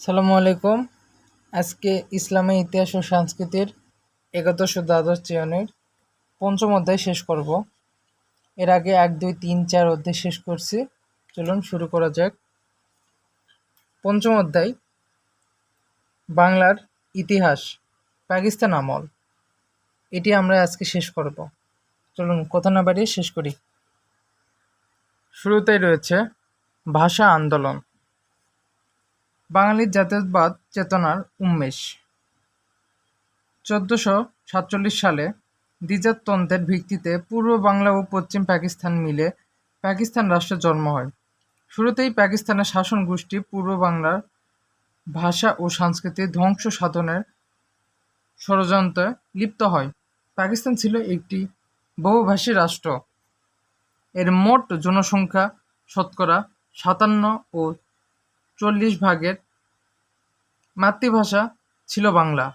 সালামু আলাইকুম। আজকে ইসলামী ইতিহাস ও সংস্কৃতির একাদশ ও দ্বাদশ চেয়নের পঞ্চম অধ্যায় শেষ করব। এর আগে এক, দুই, তিন, চার অধ্যায় শেষ করছি। চলুন শুরু করা যাক। পঞ্চম অধ্যায়, বাংলার ইতিহাস, পাকিস্তান আমল। এটি আমরা আজকে শেষ করব। চলুন কথা না বাড়িয়ে শেষ করি। শুরুতেই রয়েছে ভাষা আন্দোলন। বাঙালির জাতীয়তাবাদ চেতনার উন্মেষ। চোদ্দশো সাতচল্লিশ সালে দ্বিজাতন্ত্রের ভিত্তিতে পূর্ব বাংলা ও পশ্চিম পাকিস্তান মিলে পাকিস্তান রাষ্ট্রের জন্ম হয়। শুরুতেই পাকিস্তানের শাসন গোষ্ঠী পূর্ব বাংলার ভাষা ও সংস্কৃতি ধ্বংস সাধনের ষড়যন্ত্রে লিপ্ত হয়। পাকিস্তান ছিল একটি বহুভাষী রাষ্ট্র। এর মোট জনসংখ্যা শতকরা সাতান্ন ও চল্লিশ ভাগের মাতৃভাষা ছিল বাংলা।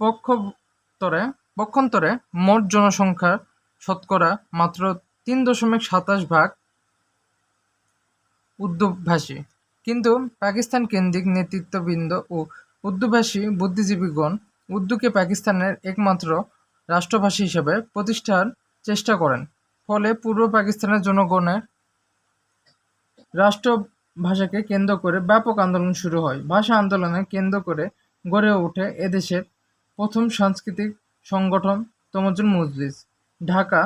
পক্ষান্তরে পক্ষান্তরে মোট জনসংখ্যার শতকরা মাত্র তিন দশমিক সাতাশ ভাগ উর্দুভাষী। কিন্তু পাকিস্তান কেন্দ্রিক নেতৃত্ববৃন্দ ও উর্দুভাষী বুদ্ধিজীবীগণ উর্দুকে পাকিস্তানের একমাত্র রাষ্ট্রভাষী হিসেবে প্রতিষ্ঠার চেষ্টা করেন। ফলে পূর্ব পাকিস্তানের জনগণের রাষ্ট্র ভাষাকে কেন্দ্র করে ব্যাপক আন্দোলন শুরু হয়। ভাষা আন্দোলনে কেন্দ্র করে গড়ে ওঠে এদেশের প্রথম সাংস্কৃতিক সংগঠন তমজুল মজলিস। ঢাকা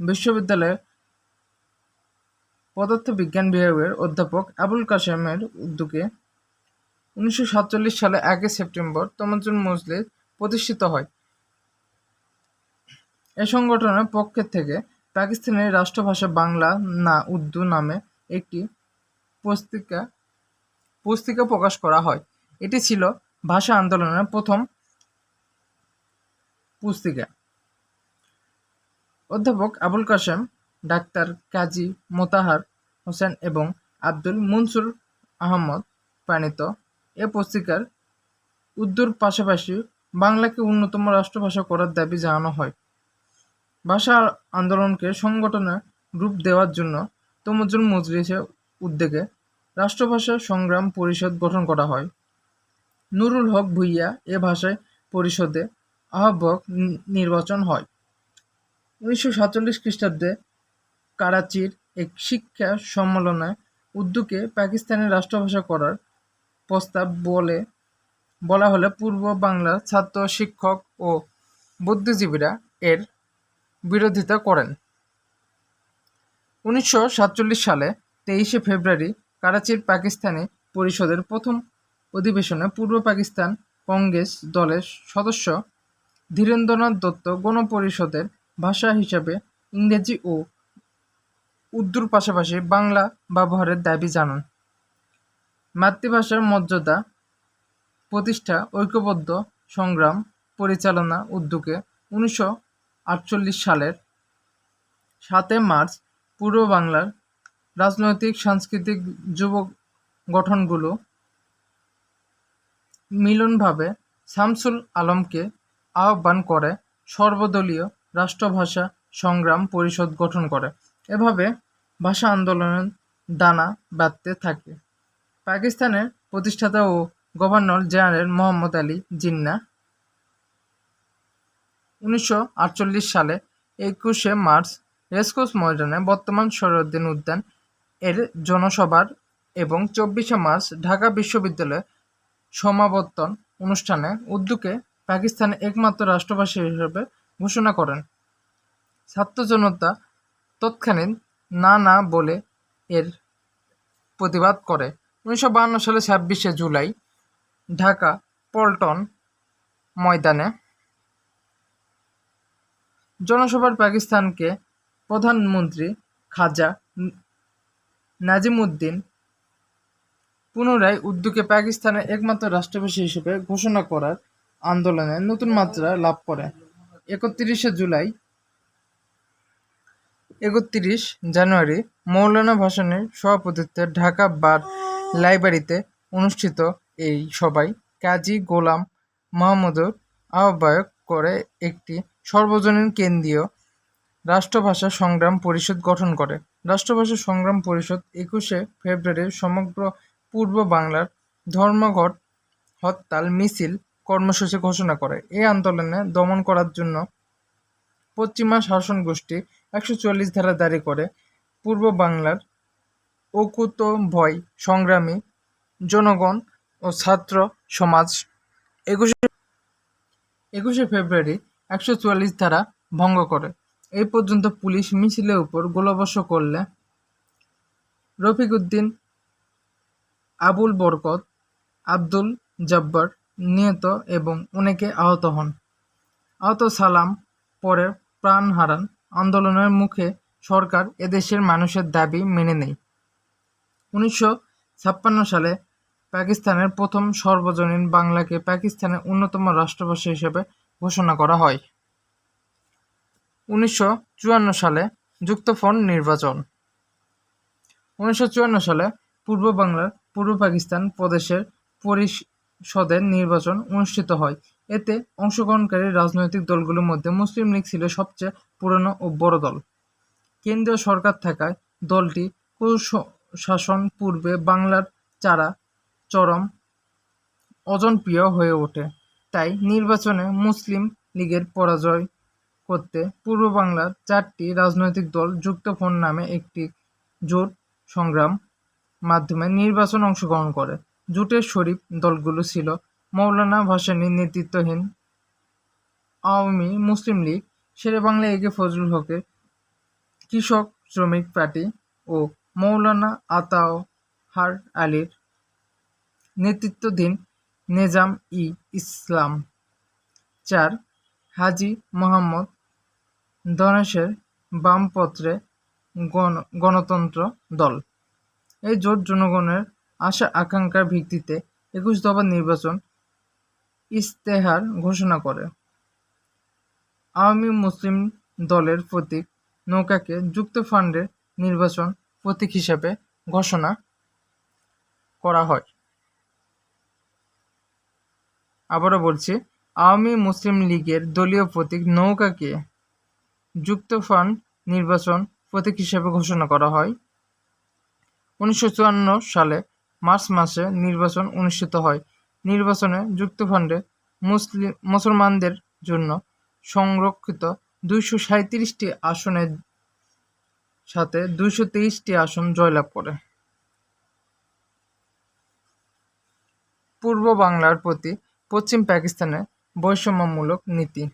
বিশ্ববিদ্যালয়ের পদার্থবিজ্ঞান বিভাগের অধ্যাপক আবুল কাসেমের উদ্যোগে উনিশশো সাতচল্লিশ সালে একই সেপ্টেম্বর তমজুল মজলিস প্রতিষ্ঠিত হয়। এ সংগঠনের পক্ষের থেকে পাকিস্তানের রাষ্ট্রভাষা বাংলা না উর্দু নামে একটি পুস্তিকা পুস্তিকা প্রকাশ করা হয়। এটি ছিল ভাষা আন্দোলনের প্রথম পুস্তিকা। অধ্যাপক আবুল কাসেম ডাক্তার কাজী মোতাহার হোসেন এবং আব্দুল মনসুর আহমদ প্রাণিত এ পুস্তিকার উর্দুর পাশাপাশি বাংলাকে অন্যতম রাষ্ট্রভাষা করার দাবি জানানো হয়। ভাষা আন্দোলনকে সংগঠনে রূপ দেওয়ার জন্য তমজুল মজলিসের উদ্যোগে রাষ্ট্রভাষা সংগ্রাম পরিষদ গঠন করা হয়। নুরুল হক ভুইয়া এ ভাষায় পরিষদে আহ্বক নির্বাচন হয়। উনিশশো সাতচল্লিশ খ্রিস্টাব্দে কারাচির এক শিক্ষা সম্মেলনে উর্দুকে পাকিস্তানের রাষ্ট্রভাষা করার প্রস্তাব বলে, বলা হলে পূর্ব বাংলার ছাত্র, শিক্ষক ও বুদ্ধিজীবীরা এর বিরোধিতা করেন। উনিশশো সাতচল্লিশ সালে তেইশে ফেব্রুয়ারি করাচির পাকিস্তানি পরিষদের প্রথম অধিবেশনে পূর্ব পাকিস্তান কংগ্রেস দলের সদস্য ধীরেন্দ্রনাথ দত্ত গণপরিষদের ভাষা হিসাবে ইংরেজি ও উর্দুর পাশাপাশি বাংলা ব্যবহারের দাবি জানান। মাতৃভাষার মর্যাদা প্রতিষ্ঠা, ঐক্যবদ্ধ সংগ্রাম পরিচালনা উদ্যোগে উনিশশো আটচল্লিশ সালের সাতে মার্চ পূর্ব বাংলার রাজনৈতিক, সাংস্কৃতিক যুব গঠনগুলো মিলনভাবে শামসুল আলমকে আহ্বান করে সর্বদলীয় রাষ্ট্রভাষা সংগ্রাম পরিষদ গঠন করে। এভাবে ভাষা আন্দোলনের দানা বাঁধতে থাকে। পাকিস্তানের প্রতিষ্ঠাতা ও গভর্নর জেনারেল মোহাম্মদ আলী জিন্না উনিশশো আটচল্লিশ সালে একুশে মার্চ রেসকোর্স ময়দানে বর্তমান সরউদ্দিন উদ্যান এর জনসভার এবং চব্বিশে মার্চ ঢাকা বিশ্ববিদ্যালয়ে সমাবর্তন অনুষ্ঠানে উর্দুকে পাকিস্তানের একমাত্র রাষ্ট্রভাষা হিসেবে ঘোষণা করেন। ছাত্র জনতা তৎক্ষণাৎ না না বলে এর প্রতিবাদ করে। উনিশশো বাহান্ন সালে ছাব্বিশে জুলাই ঢাকা পল্টন ময়দানে জনসভার পাকিস্তানকে প্রধানমন্ত্রী খাজা নাজিমুদ্দিন পুনরায় উর্দুকে পাকিস্তানের একমাত্র রাষ্ট্রভাষী হিসেবে ঘোষণা করার আন্দোলনে নতুন মাত্রা লাভ করে। একত্রিশে জুলাই, একত্রিশ জানুয়ারি মৌলানা ভাসানের সভাপতিত্বে ঢাকা বার লাইব্রেরিতে অনুষ্ঠিত এই সভায় কাজী গোলাম মাহমুদুর আহ্বায়ক করে একটি সর্বজনীন কেন্দ্রীয় রাষ্ট্রভাষা সংগ্রাম পরিষদ গঠন করে। রাষ্ট্রভাষা সংগ্রাম পরিষদ একুশে ফেব্রুয়ারি সমগ্র পূর্ব বাংলার ধর্মঘট, হরতাল, মিছিল, কর্মসূচি ঘোষণা করে। এই আন্দোলনে দমন করার জন্য পশ্চিমা শাসন গোষ্ঠী একশো চুয়াল্লিশ ধারা জারি করে। পূর্ব বাংলার অকুত ভয়, সংগ্রামী জনগণ ও ছাত্র সমাজ একুশে একুশে ফেব্রুয়ারি একশো চুয়াল্লিশ ধারা ভঙ্গ করে। এই পর্যন্ত পুলিশ মিছিলের উপর গোলাবর্ষ করলে রফিক উদ্দিন আবুল বরকত, আব্দুল জব্বার নিহত এবং অনেকে আহত হন। আহত সালাম পরে প্রাণ হারান। আন্দোলনের মুখে সরকার এদেশের মানুষের দাবি মেনে নেয়। উনিশশো ছাপ্পান্ন সালে পাকিস্তানের প্রথম সর্বজনীন বাংলাকে পাকিস্তানের অন্যতম রাষ্ট্রভাষা হিসেবে ঘোষণা করা হয়। উনিশশো চুয়ান্ন সালে যুক্তফ্রন্ট নির্বাচন। উনিশশো চুয়ান্ন সালে পূর্ব বাংলার পূর্ব পাকিস্তান প্রদেশের পরিষদের নির্বাচন অনুষ্ঠিত হয়। এতে অংশগ্রহণকারী রাজনৈতিক দলগুলোর মধ্যে মুসলিম লীগ ছিল সবচেয়ে পুরনো ও বড় দল। কেন্দ্রীয় সরকার থাকায় দলটি শাসন পূর্বে বাংলার চারা চরম অজনপ্রিয় হয়ে ওঠে। তাই নির্বাচনে মুসলিম লীগের পরাজয় করতে পূর্ব বাংলার চারটি রাজনৈতিক দল যুক্তফ্রন্ট নামে একটি জোট সংগ্রাম মাধ্যমে নির্বাচন অংশগ্রহণ করে। জোটের শরিক দলগুলো ছিল মৌলানা ভাসানীর নেতৃত্বহীন আওয়ামী মুসলিম লীগ, শেরেবাংলা একে ফজলুল হকের কৃষক শ্রমিক পার্টি ও মৌলানা আতাহার আলীর নেতৃত্বাধীন নেজাম ই ইসলাম চার হাজী মোহাম্মদ দনেশের বামপত্রে গণ, গণতন্ত্র দল। এই জোট জনগণের আশা আকাঙ্ক্ষার ভিত্তিতে একুশ দফা নির্বাচন ইশতেহার ঘোষণা করে। আওয়ামী মুসলিম দলের প্রতীক নৌকাকে যুক্ত ফান্ডের নির্বাচন প্রতীক হিসেবে ঘোষণা করা হয়। আবারও বলছি, আওয়ামী মুসলিম লীগের দলীয় প্রতীক নৌকাকে যুক্ত ফান্ড নির্বাচন প্রতীক হিসেবে ঘোষণা করা হয়। উনিশশো চুয়ান্ন সালে মার্চ মাসে নির্বাচন অনুষ্ঠিত হয়। নির্বাচনে যুক্ত যুক্তফ্রন্টে মুসলিম মুসলমানদের জন্য সংরক্ষিত দুইশো সাঁইত্রিশটি আসনের সাথে দুইশো তেইশটি আসন জয়লাভ করে। পূর্ব বাংলার প্রতি পশ্চিম পাকিস্তানে বৈষম্যমূলক নীতি।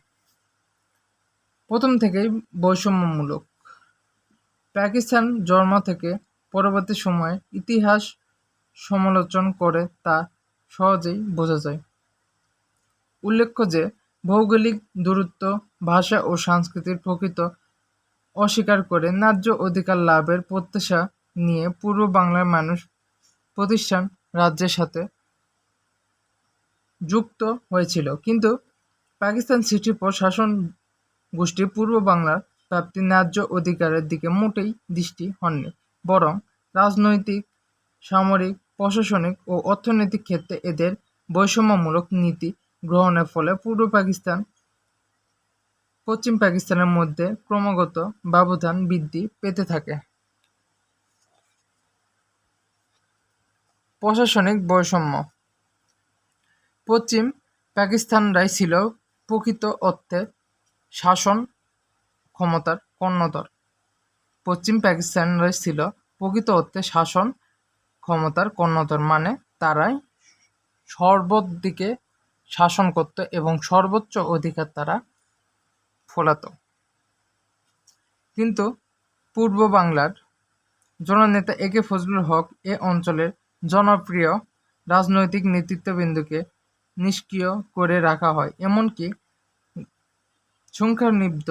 প্রথম থেকেই বৈষম্যমূলক। পাকিস্তান জন্ম থেকে পরবর্তী সময়ে ইতিহাস সমালোচন করে তা সহজেই বোঝা যায়। উল্লেখ্য যে, ভৌগোলিক দূরত্ব, ভাষা ও সংস্কৃতির প্রকৃত অস্বীকার করে ন্যায্য অধিকার লাভের প্রত্যাশা নিয়ে পূর্ব বাংলার মানুষ প্রতিষ্ঠান রাজ্যের সাথে যুক্ত হয়েছিল। কিন্তু পাকিস্তান সৃষ্টির পর শাসন গোষ্ঠী পূর্ব বাংলার প্রাপ্তি ন্যায্য অধিকারের দিকে মোটেই দৃষ্টি হননি, বরং রাজনৈতিক, সামরিক, প্রশাসনিক ও অর্থনৈতিক ক্ষেত্রে এদের বৈষম্যমূলক নীতি গ্রহণের ফলে পূর্ব পাকিস্তান, পশ্চিম পাকিস্তানের মধ্যে ক্রমাগত ব্যবধান বৃদ্ধি পেতে থাকে। প্রশাসনিক বৈষম্য পশ্চিম পাকিস্তানরাই ছিল প্রকৃত অর্থে শাসন ক্ষমতার কর্ণধর। পশ্চিম পাকিস্তানরাই ছিল প্রকৃত অর্থে শাসন ক্ষমতার কর্ণধর মানে তারাই সর্বদিকে শাসন করত এবং সর্বোচ্চ অধিকার তারা ফলাত। কিন্তু পূর্ব বাংলার জননেতা এ কে ফজলুল হক এ অঞ্চলের জনপ্রিয় রাজনৈতিক নেতৃত্ববৃন্দকে নিষ্ক্রিয় করে রাখা হয়, এমনকি সংখ্যানিব্ধ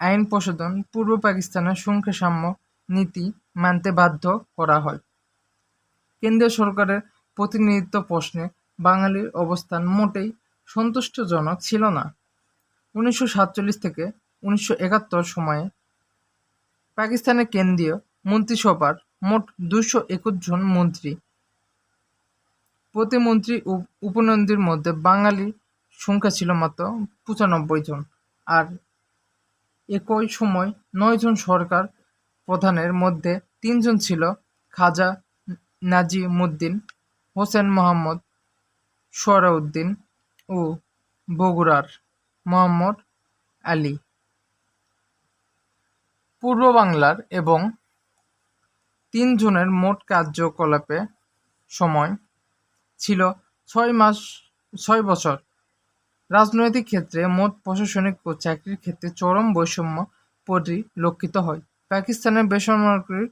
আইন প্রশোধন পূর্ব পাকিস্তানের সংখ্যাসাম্য নীতি মানতে বাধ্য করা হয়। কেন্দ্রীয় সরকারের প্রতিনিধিত্ব প্রশ্নে বাঙালির অবস্থান মোটেই সন্তুষ্টজনক ছিল না। উনিশশো সাতচল্লিশ থেকে উনিশশো একাত্তর সময়ে পাকিস্তানের কেন্দ্রীয় মন্ত্রিসভার মোট দুশো একুশ জন মন্ত্রী, প্রতিমন্ত্রী ও উপমন্ত্রীর মধ্যে বাঙালির সংখ্যা ছিল মাত্র পঁচানব্বই জন। আর একই সময় নয় জন সরকার প্রধানের মধ্যে তিনজন ছিল খাজা নাজিমুদ্দিন, হোসেন মোহাম্মদ সোহরাউদ্দিন ও বগুড়ার মোহাম্মদ আলী। পূর্ব বাংলার এবং তিন জনের মোট কার্যকলাপে সময় ছিল ছয় মাস, ছয় বছর। রাজনৈতিক ক্ষেত্রে মোট প্রশাসনিক ও চাকরির ক্ষেত্রে চরম বৈষম্য পরিলক্ষিত হয়। পাকিস্তানের বেসরকারি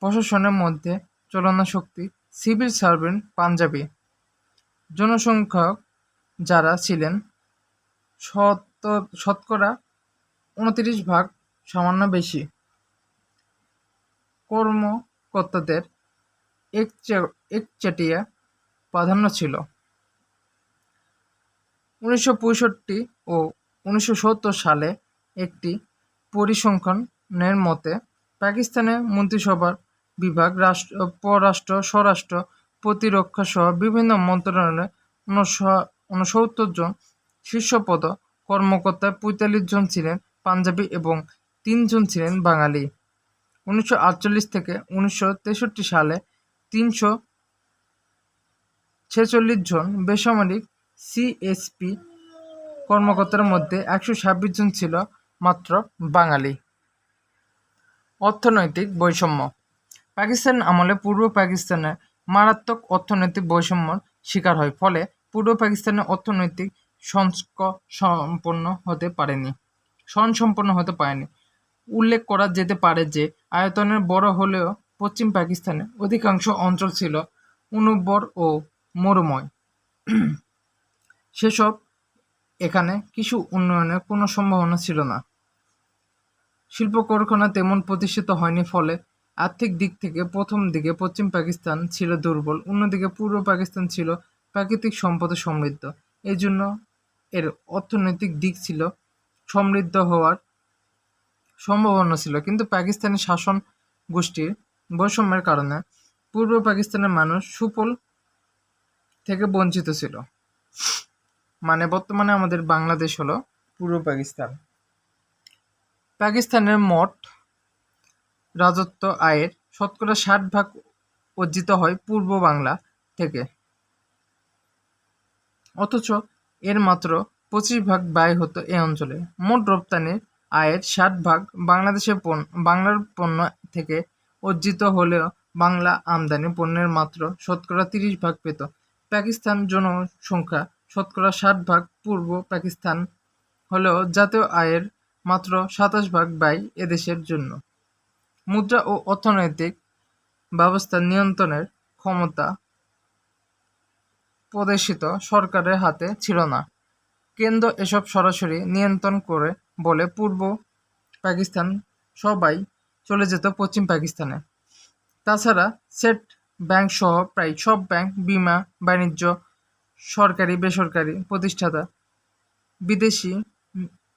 প্রশাসনের মধ্যে চলনা শক্তি সিভিল সার্ভেন্ট পাঞ্জাবি। জনসংখ্যক যারা ছিলেন শত শতকরা উনত্রিশ ভাগ সামান্য বেশি। কর্মকর্তাদের একচে- একচেটিয়া প্রাধান্য ছিল। উনিশশো পঁয়ষট্টি ও উনিশশো সত্তর সালে একটি পরিসংখ্যানের মতে পাকিস্তানে মন্ত্রিসভার বিভাগ রাষ্ট্র, পররাষ্ট্র, স্বরাষ্ট্র প্রতিরক্ষা সহ বিভিন্ন মন্ত্রণালয়ে উনসত্তর জন শীর্ষপদ কর্মকর্তায় পঁয়তাল্লিশ জন ছিলেন পাঞ্জাবি এবং তিনজন ছিলেন বাঙালি। উনিশশো আটচল্লিশ থেকে উনিশশো তেষট্টি সালে তিনশো ছেচল্লিশ জন বেসামরিক সিএসপি কর্মকর্তার মধ্যে একশো ছাব্বিশ জন ছিল মাত্র বাঙালি। অর্থনৈতিক বৈষম্য। পাকিস্তান আমলে পূর্ব পাকিস্তানের মারাত্মক অর্থনৈতিক বৈষম্যর শিকার হয়, ফলে পূর্ব পাকিস্তানের অর্থনৈতিক সংস্ক সম্পন্ন হতে পারেনি। স্বয়ংসম্পন্ন হতে পারেনি। উল্লেখ করা যেতে পারে যে আয়তনের বড় হলেও পশ্চিম পাকিস্তানের অধিকাংশ অঞ্চল ছিল অনুর্বর ও মরুময়। সেসব এখানে কিছু উন্নয়নের কোনো সম্ভাবনা ছিল না। শিল্প কারখানা তেমন প্রতিষ্ঠিত হয়নি ফলে আর্থিক দিক থেকে প্রথম দিকে পশ্চিম পাকিস্তান ছিল দুর্বল, অন্যদিকে পূর্ব পাকিস্তান ছিল প্রাকৃতিক সম্পদে সমৃদ্ধ। এই জন্য এর অর্থনৈতিক দিক ছিল সমৃদ্ধ হওয়ার সম্ভাবনা ছিল। কিন্তু পাকিস্তানের শাসন গোষ্ঠীর বৈষম্যের কারণে পূর্ব পাকিস্তানের মানুষ সুফল থেকে বঞ্চিত ছিল। মানে বর্তমানে আমাদের বাংলাদেশ হলো পূর্ব পাকিস্তান। পাকিস্তানের মোট রাজত্ব আয়ের শতকরা ষাট ভাগ অর্জিত হয় পূর্ব বাংলা থেকে। অথচ এর মাত্র পঁচিশ ভাগ ব্যয় হতো এ অঞ্চলে। মোট রপ্তানির আয়ের ষাট ভাগ বাংলাদেশের পণ্য, বাংলার পণ্য থেকে অর্জিত হলেও বাংলা আমদানি পণ্যের মাত্র শতকরা তিরিশ ভাগ পেত। পাকিস্তান জনসংখ্যা শতকরা ষাট ভাগ পূর্ব পাকিস্তান হলেও জাতীয় আয়ের মাত্র সাতাশ ভাগ ব্যয় এদেশের জন্য। মুদ্রা ও অর্থনৈতিক ব্যবস্থা নিয়ন্ত্রণের ক্ষমতা প্রদেশিত সরকারের হাতে ছিল না। কেন্দ্র এসব সরাসরি নিয়ন্ত্রণ করে বলে পূর্ব পাকিস্তান সবাই চলে যেত পশ্চিম পাকিস্তানে। তাছাড়া সেট ব্যাংক সহ প্রায় সব ব্যাংক, বিমা, বাণিজ্য সরকারি, বেসরকারি প্রতিষ্ঠাতা, বিদেশি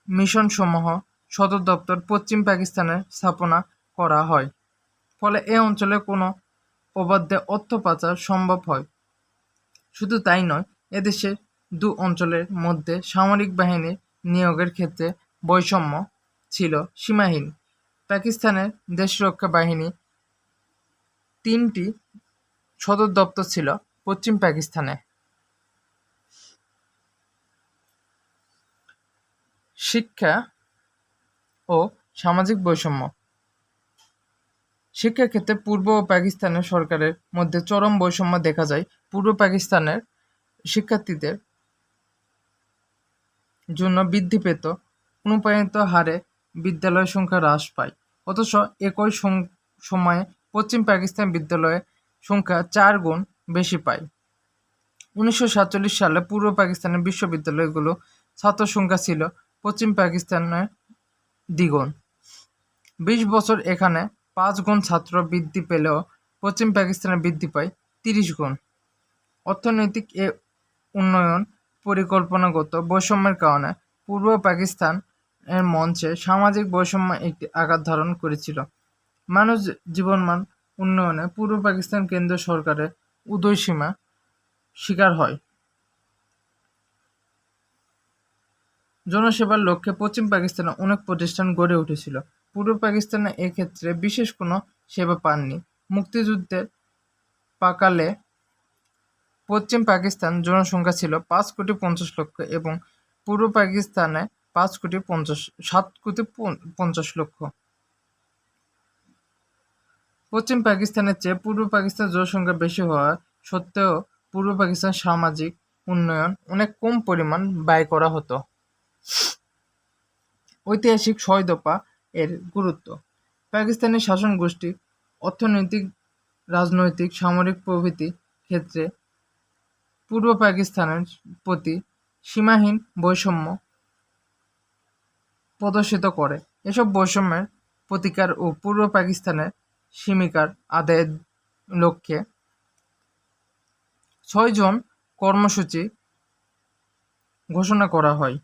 মিশনসমূহ সদর দপ্তর পশ্চিম পাকিস্তানে স্থাপনা করা হয়। ফলে এ অঞ্চলে কোনো অবাধ্যে অর্থ পাচার সম্ভব হয়। শুধু তাই নয়, এদেশে দু অঞ্চলের মধ্যে সামরিক বাহিনীর নিয়োগের ক্ষেত্রে বৈষম্য ছিল সীমাহীন। পাকিস্তানের দেশরক্ষা বাহিনী তিনটি সদর দপ্তর ছিল পশ্চিম পাকিস্তানে। শিক্ষা ও সামাজিক বৈষম্য। শিক্ষাক্ষেত্রে পূর্ব ও পাকিস্তানের সরকারের মধ্যে চরম বৈষম্য দেখা যায়। পূর্ব পাকিস্তানের শিক্ষার্থীদের জন্য বৃদ্ধি পেত, অনুপ্রাণিত হারে বিদ্যালয় সংখ্যা হ্রাস পায়। অথচ একই সময়ে পশ্চিম পাকিস্তান বিদ্যালয়ের সংখ্যা চার গুণ বেশি পায়। উনিশশো সাতচল্লিশ সালে পূর্ব পাকিস্তানের বিশ্ববিদ্যালয়গুলো ছাত্র সংখ্যা ছিল পশ্চিম পাকিস্তানের দ্বিগুণ। বিশ বছর এখানে পাঁচ গুণ ছাত্র বৃদ্ধি পেলেও পশ্চিম পাকিস্তানে বৃদ্ধি পায় তিরিশ গুণ। অর্থনৈতিক এ উন্নয়ন পরিকল্পনাগত বৈষম্যের কারণে পূর্ব পাকিস্তান এর মঞ্চে সামাজিক বৈষম্য একটি আঘাত ধারণ করেছিল। মানুষ জীবনমান উন্নয়নে পূর্ব পাকিস্তান কেন্দ্র সরকারের উদয়সীমা শিকার হয়। জনসেবার লক্ষ্যে পশ্চিম পাকিস্তানে অনেক প্রতিষ্ঠান গড়ে উঠেছিল। পূর্ব পাকিস্তানে এক্ষেত্রে বিশেষ কোনো সেবা পাননি। মুক্তিযুদ্ধের পাকালে পশ্চিম পাকিস্তান জনসংখ্যা ছিল পাঁচ কোটি পঞ্চাশ লক্ষ এবং পূর্ব পাকিস্তানে পাঁচ কোটি পঞ্চাশ, সাত কোটি পঞ্চাশ লক্ষ। পশ্চিম পাকিস্তানের চেয়ে পূর্ব পাকিস্তান জনসংখ্যা বেশি হওয়া সত্ত্বেও পূর্ব পাকিস্তান সামাজিক উন্নয়ন অনেক কম পরিমাণ ব্যয় করা হতো। ঐতিহাসিক ছয় দফা এর গুরুত্ব। পাকিস্তানের শাসন গোষ্ঠী অর্থনৈতিক, রাজনৈতিক, সামরিক প্রভৃতি ক্ষেত্রে পূর্ব পাকিস্তানের প্রতি সীমাহীন বৈষম্য প্রদর্শিত করে। এসব বৈষম্যের প্রতিকার ও পূর্ব পাকিস্তানের সীমিকার আদায়ের লক্ষ্যে ছয়জন কর্মসূচি ঘোষণা করা হয়।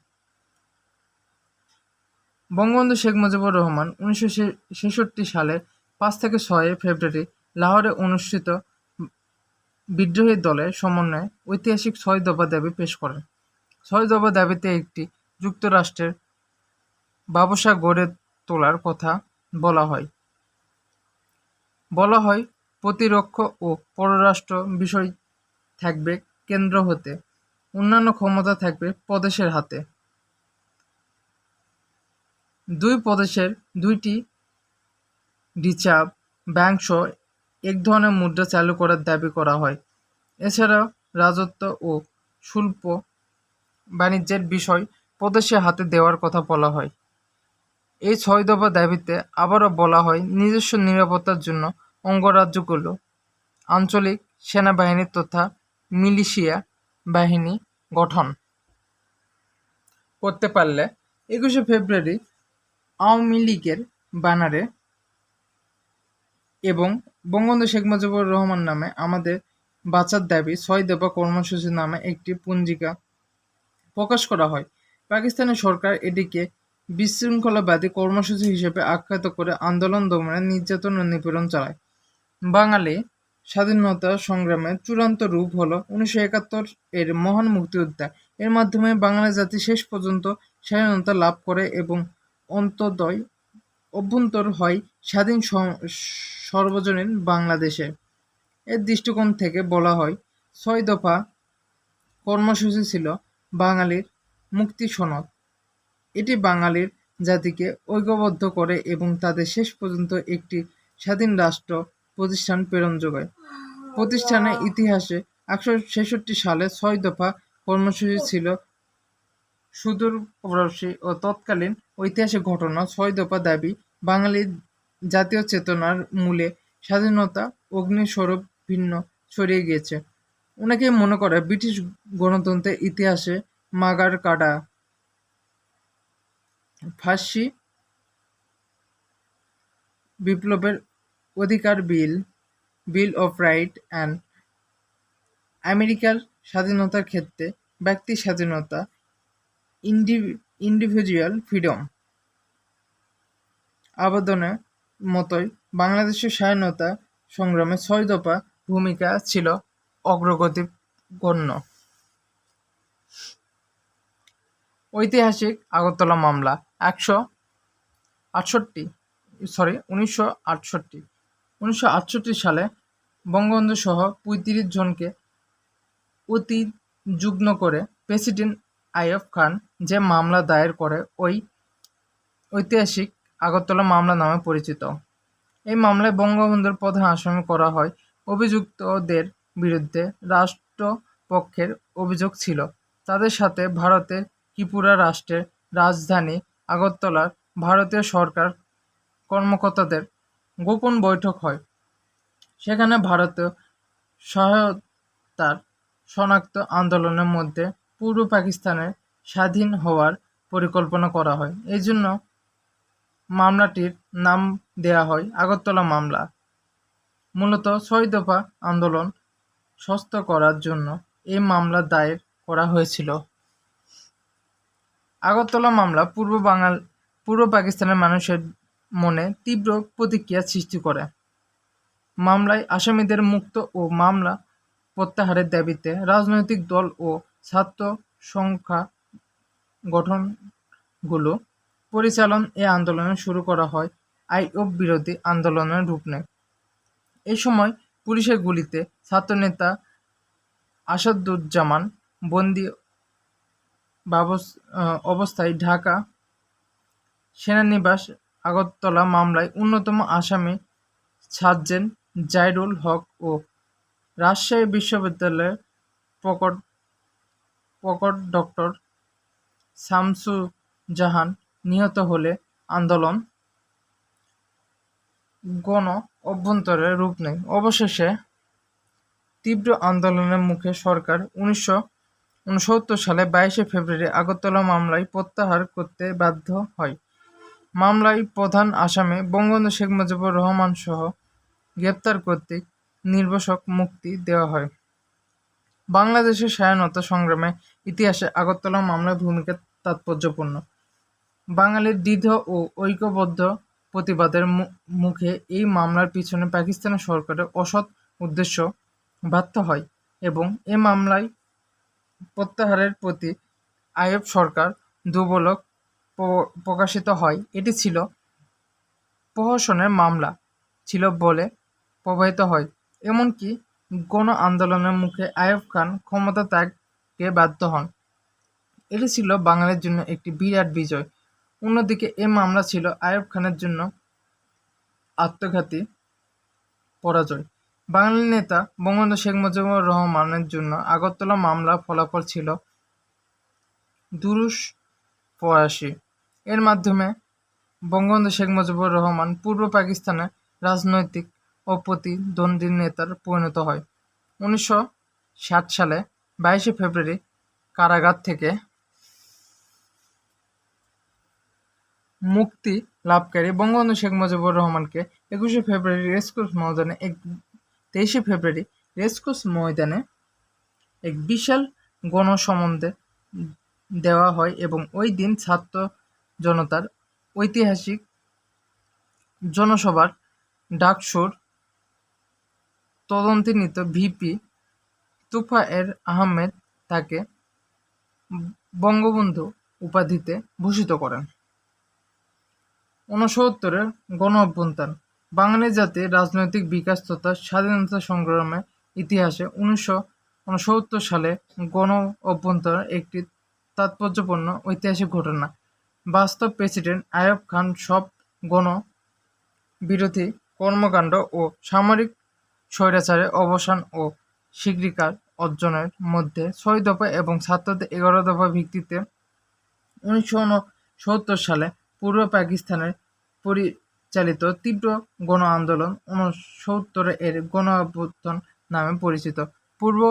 বঙ্গবন্ধু শেখ মুজিবুর রহমান উনিশশো ছেষট্টি সালে পাঁচ থেকে ছয় ফেব্রুয়ারি লাহোরে অনুষ্ঠিত বিদ্রোহী দলের সমন্বয়ে ঐতিহাসিক ছয় দফা দাবি পেশ করেন। ছয় দফা দাবিতে একটি যুক্তরাষ্ট্রের ব্যবসা গড়ে তোলার কথা বলা হয়। বলা হয়, প্রতিরক্ষা ও পররাষ্ট্র বিষয় থাকবে কেন্দ্র হতে, অন্যান্য ক্ষমতা থাকবে প্রদেশের হাতে। দুই প্রদেশের দুইটি রিজার্ভ ব্যাংক সহ এক ধরনের মুদ্রা চালু করার দাবি করা হয়। এছাড়াও রাজত্ব ও শুল্ক বাণিজ্যের বিষয় প্রদেশের হাতে দেওয়ার কথা বলা হয়। এই ছয় দফা দাবিতে আবারও বলা হয় নিজস্ব নিরাপত্তার জন্য অঙ্গরাজ্যগুলো আঞ্চলিক সেনাবাহিনী তথা মিলিশিয়া বাহিনী গঠন করতে পারলে একুশে ফেব্রুয়ারি আওয়ামী লীগের ব্যানারে এবং বঙ্গবন্ধু শেখ মুজিবুর রহমান নামে আমাদের বাঁচার দাবি ছয় দফা কর্মসূচি নামে একটি পঞ্জিকা প্রকাশ করা হয়। পাকিস্তানের সরকার এটিকে বিশৃঙ্খলাবাদী কর্মসূচি হিসেবে আখ্যাত করে আন্দোলন দমনে নির্যাতন ও নিপীড়ন চালায়। বাঙালি স্বাধীনতা সংগ্রামের চূড়ান্ত রূপ হলো উনিশশো একাত্তর এর মহান মুক্তিযোদ্ধা। এর মাধ্যমে বাঙালি জাতি শেষ পর্যন্ত স্বাধীনতা লাভ করে এবং অন্তদয় অভ্যন্তর হয় স্বাধীন সর্বজনীন বাংলাদেশে। এর দৃষ্টিকোণ থেকে বলা হয়, ছয় দফা কর্মসূচি ছিল বাঙালির মুক্তি সনদ। এটি বাঙালির জাতিকে ঐক্যবদ্ধ করে এবং তাদের শেষ পর্যন্ত একটি স্বাধীন রাষ্ট্র প্রতিষ্ঠান প্রেরণ যোগায়। প্রতিষ্ঠানের ইতিহাসে একশো ছেষট্টি সালে ছয় দফা কর্মসূচি ছিল সুদূরপ্রবাসী ও তৎকালীন ঐতিহাসিক ঘটনা ছয় দফা দাবি বাঙালির জাতীয় চেতনার মূলে স্বাধীনতা অগ্নিস্বরূপ ভিন্ন ছড়িয়ে গিয়েছে। অনেকে মনে করে ব্রিটিশ গণতন্ত্রের ইতিহাসে মাগার কাটা ফার্সি বিপ্লবের অধিকার bill bill of right and আমেরিকার স্বাধীনতার ক্ষেত্রে ব্যক্তি স্বাধীনতা ইন্ডিভিজুয়াল ফ্রিডম আবেদনের মতোই বাংলাদেশের স্বাধীনতা সংগ্রামে ছয় দফা ভূমিকা ছিল অগ্রগতি গণ্য। ঐতিহাসিক আগরতলা মামলা, একশো আটষট্টি সরি উনিশশো আটষট্টি। উনিশশো আটষট্টি সালে বঙ্গবন্ধু সহ পঁয়ত্রিশ জনকে অতি যুগ্ন করে প্রেসিডেন্ট আইয়ুব খান যে মামলা দায়ের করে ওই ঐতিহাসিক আগরতলা মামলা নামে পরিচিত। এই মামলায় বঙ্গবন্ধুর প্রধান আসামি করা হয় অভিযুক্তদের বিরুদ্ধে রাষ্ট্রপক্ষের অভিযোগ ছিল। তাদের সাথে ভারতের ত্রিপুরা রাষ্ট্রের রাজধানী আগরতলার ভারতীয় সরকার কর্মকর্তাদের গোপন বৈঠক হয়। সেখানে ভারতীয় সহায়তার শনাক্ত আন্দোলনের মধ্যে পূর্ব পাকিস্তানের স্বাধীন হওয়ার পরিকল্পনা করা হয়। এই জন্য মামলাটির নাম দেয়া হয় আগরতলা মামলা। মূলত ছয় দফা আন্দোলন সস্ত করার জন্য এই মামলা দায়ের করা হয়েছিল। আগরতলা মামলা পূর্ব বাঙাল, পূর্ব পাকিস্তানের মানুষের মনে তীব্র প্রতিক্রিয়া সৃষ্টি করে। মামলায় আসামিদের মুক্ত ও মামলা প্রত্যাহারের দাবিতে রাজনৈতিক দল ও ছাত্র সংখ্যা গঠনগুলো পরিচালন এ আন্দোলন শুরু করা হয়। আইওব বিরোধী আন্দোলনের রূপ নেয়। এই সময় পুলিশের গুলিতে ছাত্রনেতা আসাদুজ্জামান বন্দি অবস্থায় ঢাকা সেনানিবাস আগরতলা মামলায় অন্যতম আসামি সার্জেন্ট জাইরুল হক ও রাজশাহী বিশ্ববিদ্যালয়ের প্রকট প্রকট ডক্টর শামসু জাহান নিহত হলে আন্দোলন গণ অভ্যন্তরে রূপ নেয়। অবশেষে তীব্র আন্দোলনের মুখে সরকার উনিশশো উনসত্তর সালে বাইশে ফেব্রুয়ারি আগরতলা মামলায় প্রত্যাহার করতে বাধ্য হয়। মামলায় প্রধান আসামে বঙ্গবন্ধু শেখ মুজিবুর রহমান সহ গ্রেপ্তার কর্তৃক নির্বাসক মুক্তি দেওয়া হয়। বাংলাদেশের স্বাধীনতা সংগ্রামে ইতিহাসে আগরতলা মামলার ভূমিকা তাৎপর্যপূর্ণ। বাঙালির দৃঢ় ও ঐক্যবদ্ধ প্রতিবাদের মুখে এই মামলার পিছনে পাকিস্তানের সরকারের অসৎ উদ্দেশ্য ব্যর্থ হয় এবং এ মামলায় প্রত্যাহারের প্রতি আইয়ুব সরকার দুর্বলক প্রকাশিত হয়। এটি ছিল প্রহসনের মামলা, ছিল বলে প্রবাহিত হয়। এমনকি গণ আন্দোলনের মুখে আইয়ুব খান ক্ষমতা ত্যাগকে বাধ্য হন। এটি ছিল বাঙালির জন্য একটি বিরাট বিজয়। অন্যদিকে এ মামলা ছিল আইয়ুব খানের জন্য আত্মঘাতী পরাজয়। বাঙালি নেতা বঙ্গবন্ধু শেখ মুজিবুর রহমানের জন্য আগরতলা মামলা ফলাফল ছিল দুরুস প্রয়াসী এর মাধ্যমে বঙ্গবন্ধু শেখ মুজিবুর রহমান পূর্ব পাকিস্তানের রাজনৈতিক ও প্রতিদ্বন্দ্বী নেতার পরিণত হয়। উনিশশো ষাট সালে বাইশে ফেব্রুয়ারি কারাগার থেকে মুক্তি লাভকারী বঙ্গবন্ধু শেখ মুজিবুর রহমানকে একুশে ফেব্রুয়ারি রেসকোর্স ময়দানে এক, তেইশে ফেব্রুয়ারি রেসকোর্স ময়দানে এক বিশাল গণসম্বন্ধে দেওয়া হয় এবং ওই দিন ছাত্র জনতার ঐতিহাসিক জনসভার ডাকসুর তদন্তিনীত ভিপি তুফায়ের আহমেদ তাকে বঙ্গবন্ধু উপাধিতে ভূষিত করেন। ঊনসত্তরের গণ অভ্যুত্থান। বাঙালি জাতির রাজনৈতিক বিকাশ তথা স্বাধীনতা সংগ্রামের ইতিহাসে উনিশশো উনসত্তর সালে গণ অভ্যুত্থান একটি তাৎপর্যপূর্ণ ঐতিহাসিক ঘটনা। বাস্তব প্রেসিডেন্ট আইয়ুব খান সব গণ বিরোধী কর্মকাণ্ড ও সামরিক স্বৈরাচারের অবসান ও স্বীকৃতিকার অর্জনের মধ্যে ছয় দফা এবং ছাত্রদের এগারো দফা ভিত্তিতে উনিশশো উনসত্তর সালে পূর্ব পাকিস্তানের পরিচালিত তীব্র গণ আন্দোলন উনসত্তরে এর গণ নামে পরিচিত। পূর্ব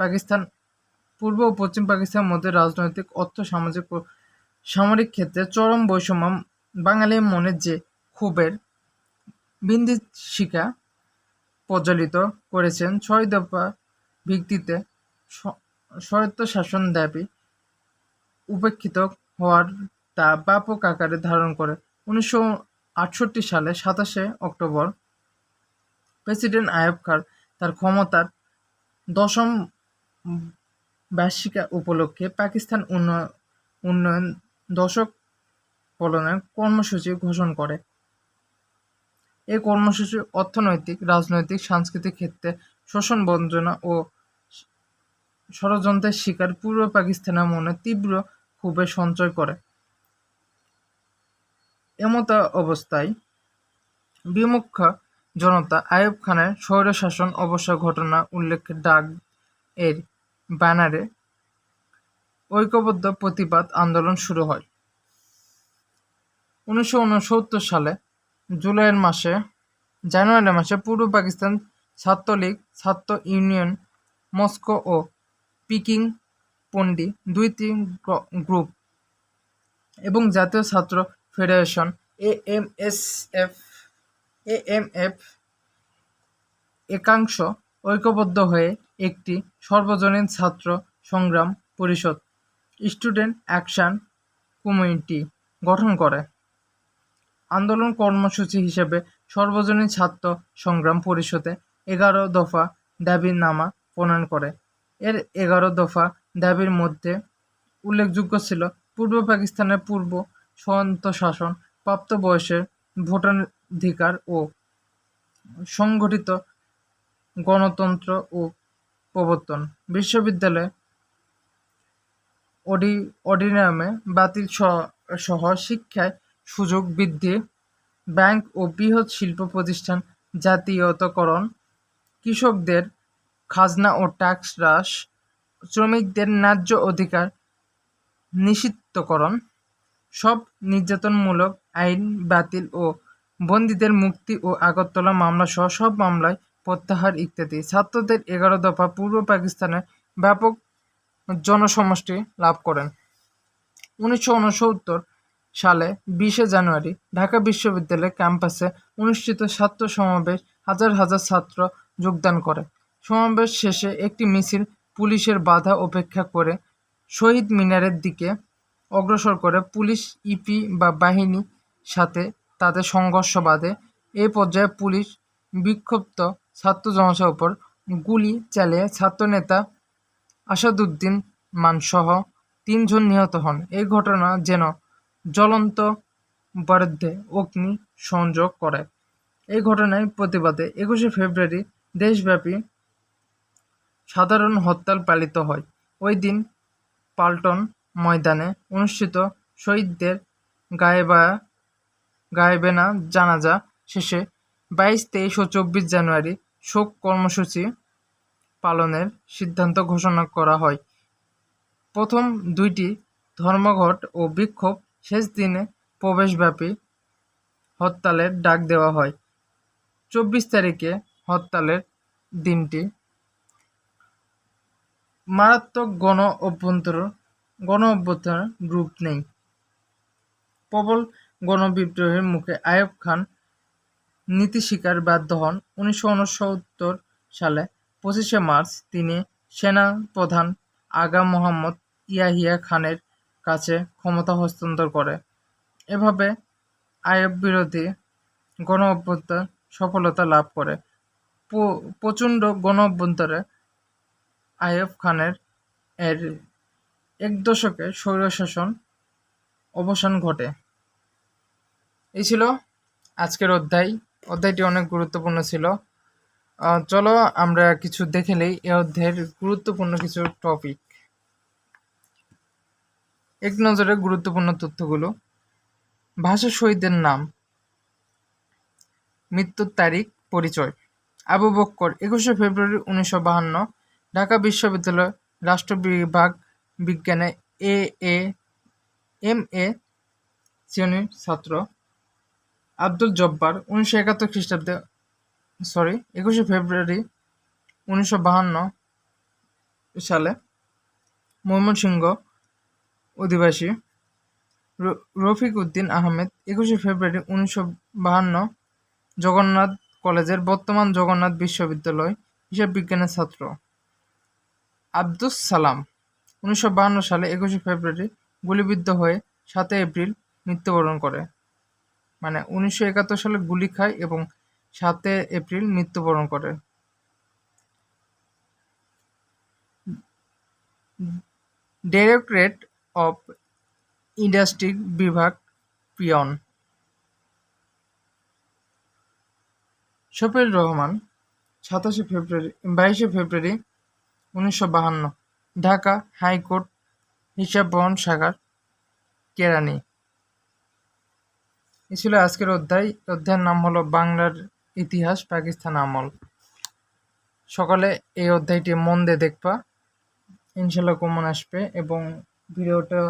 পাকিস্তান, পূর্ব ও পশ্চিম পাকিস্তানের মধ্যে রাজনৈতিক, অর্থ, সামাজিক ও সামরিক ক্ষেত্রে চরম বৈষম্য বাঙালির মনে যে ক্ষোভের বিন্দিশিকা প্রজ্বলিত করেছেন। ছয় দফা ভিত্তিতে স্বায়ত্তশাসন দাবি উপেক্ষিত হওয়ার তা ব্যাপক আকারে ধারণ করে। উনিশশো আটষট্টি সালে সাতাশে অক্টোবর প্রেসিডেন্ট আইয়ুব খান তার ক্ষমতার দশম বার্ষিকা উপলক্ষে পাকিস্তান উন্নয়ন উন্নয়ন দশক পলনের কর্মসূচি ঘোষণা করে। এই কর্মসূচি অর্থনৈতিক, রাজনৈতিক, সাংস্কৃতিক ক্ষেত্রে শোষণ বঞ্চনা ও ষড়যন্ত্রের শিকার পূর্ব পাকিস্তানের মনে তীব্র ক্ষোভের সঞ্চয় করে। এমত অবস্থায় বিমুখ জনতা আইয়ুব খানের স্বৈরশাসন অবসর ঘটনা উল্লেখে ডাক এর ব্যানারে ঐক্যবদ্ধ প্রতিবাদ আন্দোলন শুরু হয়। উনিশশো উনসত্তর সালে জুলাইয়ের মাসে জানুয়ারি মাসে পূর্ব পাকিস্তান ছাত্রলীগ, ছাত্র ইউনিয়ন, মস্কো ও পিকিং পন্ডি দুইটি গ্র- গ্রুপ এবং জাতীয় ছাত্র ফেডারেশন এএমএসএফ, এএমএফ একাংশ ঐক্যবদ্ধ হয়ে একটি সর্বজনীন ছাত্র সংগ্রাম পরিষদ স্টুডেন্ট অ্যাকশন কমিউনিটি গঠন করে। আন্দোলন কর্মসূচি হিসেবে সর্বজনীন ছাত্র সংগ্রাম পরিষদে এগারো দফা দাবিনামা প্রণয়ন করে। এর এগারো দফা দাবির মধ্যে উল্লেখযোগ্য ছিল পূর্ব পাকিস্তানের পূর্ব স্বায়ত্তশাসন প্রাপ্তবয়সের ভোটাধিকার ও সংগঠিত গণতন্ত্র ও প্রবর্তন। বিশ্ববিদ্যালয়ে অডি অর্ডিনামে বাতিল সহ শিক্ষায় সুযোগ বৃদ্ধি, ব্যাংক ও বৃহৎ শিল্প প্রতিষ্ঠান জাতীয়তকরণ, কৃষকদের খাজনা ও ট্যাক্স হ্রাস, শ্রমিকদের ন্যায্য অধিকার নিষিদ্ধকরণ, সব নির্যাতনমূলক আইন বাতিল ও বন্দীদের মুক্তি ও আগরতলা মামলা সহ সব মামলায় প্রত্যাহার ইত্যাদি। ছাত্রদের এগারো দফা পূর্ব পাকিস্তানে ব্যাপক জনসমষ্টি লাভ করেন। উনিশশো উনসত্তর সালে বিশে জানুয়ারি ঢাকা বিশ্ববিদ্যালয় ক্যাম্পাসে অনুষ্ঠিত ছাত্র সমাবেশ হাজার হাজার ছাত্র যোগদান করে। সমাবেশ শেষে একটি মিছিল পুলিশের বাধা উপেক্ষা করে শহীদ মিনারের দিকে অগ্রসর করে পুলিশ, ইপি বা বাহিনী সাথে তাদের সংঘর্ষ বাধে। এই পর্যায়ে পুলিশ বিক্ষুব্ধ ছাত্র জনতার উপর গুলি চালিয়ে ছাত্রনেতা আসাদুদ্দিন মানসহ তিনজন নিহত হন। এই ঘটনা যেন জ্বলন্ত বারুদ্ধে অগ্নি সংযোগ করে। এই ঘটনায় প্রতিবাদে একুশে ফেব্রুয়ারি দেশব্যাপী সাধারণ হরতাল পালিত হয়। ওই দিন পাল্টন ময়দানে অনুষ্ঠিত শহীদদের গায়েবা, গায়েবেনা জানাজা শেষে বাইশ, তেইশ ও চব্বিশ জানুয়ারি শোক কর্মসূচি পালনের সিদ্ধান্ত ঘোষণা করা হয়। প্রথম দুইটি ধর্মঘট ও বিক্ষোভ শেষ দিনে প্রবেশব্যাপী হরতালের ডাক দেওয়া হয়। চব্বিশ তারিখে হরতালের দিনটি মারাত্মক গণ অভ্যন্তর, গণ অভ্যুত্থানের রূপ নেই প্রবল গণবিদ্রোহের মুখে আয়ব খান নীতি স্বীকার বাধ্য হন। উনিশশো উনসত্তর সালে পঁচিশে মার্চ তিনি সেনা প্রধান আগা মোহাম্মদ ইয়াহিয়া খানের কাছে ক্ষমতা হস্তান্তর করে। এভাবে আয়ব বিরোধী গণ অভ্যুত্থান সফলতা লাভ করে। প্রচণ্ড গণ অভ্যন্তরে আইয়ুব খানের এর এক দশকে স্বৈরশাসন অবসান ঘটে। এই ছিল আজকের অধ্যায়। অধ্যায়টি অনেক গুরুত্বপূর্ণ ছিল। চলো আমরা কিছু দেখে নেই। এই অধ্যায়ের গুরুত্বপূর্ণ কিছু টপিক। এক নজরে গুরুত্বপূর্ণ তথ্যগুলো। ভাষা শহীদদের নাম। মৃত্যুর তারিখ, পরিচয়। আবু বক্কর, একুশে ফেব্রুয়ারি উনিশশো বাহান্ন, ঢাকা বিশ্ববিদ্যালয় রাষ্ট্র বিভাগ বিজ্ঞানে এ এ, এম, এ শ্রেণির ছাত্র। আব্দুল জব্বার, উনিশশো একাত্তর খ্রিস্টাব্দে, সরি, একুশে ফেব্রুয়ারি উনিশশো বাহান্ন সালে। ময়মনসিংহ অধিবাসী রফিক উদ্দিন আহমেদ, একুশে ফেব্রুয়ারি উনিশশো বাহান্ন, জগন্নাথ কলেজের বর্তমান জগন্নাথ বিশ্ববিদ্যালয় হিসাব বিজ্ঞানের ছাত্র। আব্দুস সালাম, উনিশশো বাহান্ন সালে একুশে ফেব্রুয়ারি গুলিবিদ্ধ হয়ে সাতই এপ্রিল মৃত্যুবরণ করে। মানে উনিশশো একাত্তর সালে গুলি খায় এবং সাতই এপ্রিল মৃত্যুবরণ করে। ডাইরেক্টরেট অফ ইন্ডাস্ট্রি বিভাগ পিয়ন। শফিউর রহমান, সাতাশে ফেব্রুয়ারি, বাইশে ফেব্রুয়ারি উনিশশো বাহান্ন, ঢাকা হাইকোর্ট, হিসাব বহন শাখার কেরানি। এ ছিল আজকের অধ্যায়। অধ্যায়ের নাম হলো বাংলার ইতিহাস, পাকিস্তান আমল। সকালে এই অধ্যায়টি মন দিয়ে দেখবা। ইনশাল্লাহ কমন আসবে এবং ভিডিওটা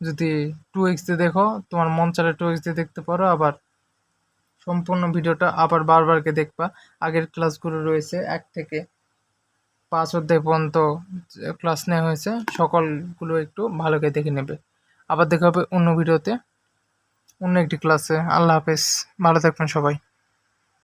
যদি টু এক্সতে দেখো, তোমার মন চালে টু এক্সতে দেখতে পারো, আবার সম্পূর্ণ ভিডিওটা আবার বারবারকে দেখবা। আগের ক্লাসগুলো রয়েছে, এক থেকে পাঁচ অধ্যায় পর্যন্ত ক্লাস নেওয়া হয়েছে, সকলগুলো একটু ভালো করে দেখে নেবে। আবার দেখা হবে অন্য ভিডিওতে, অন্য একটি ক্লাসে আল্লাহ হাফেজ, ভালো থাকবেন সবাই।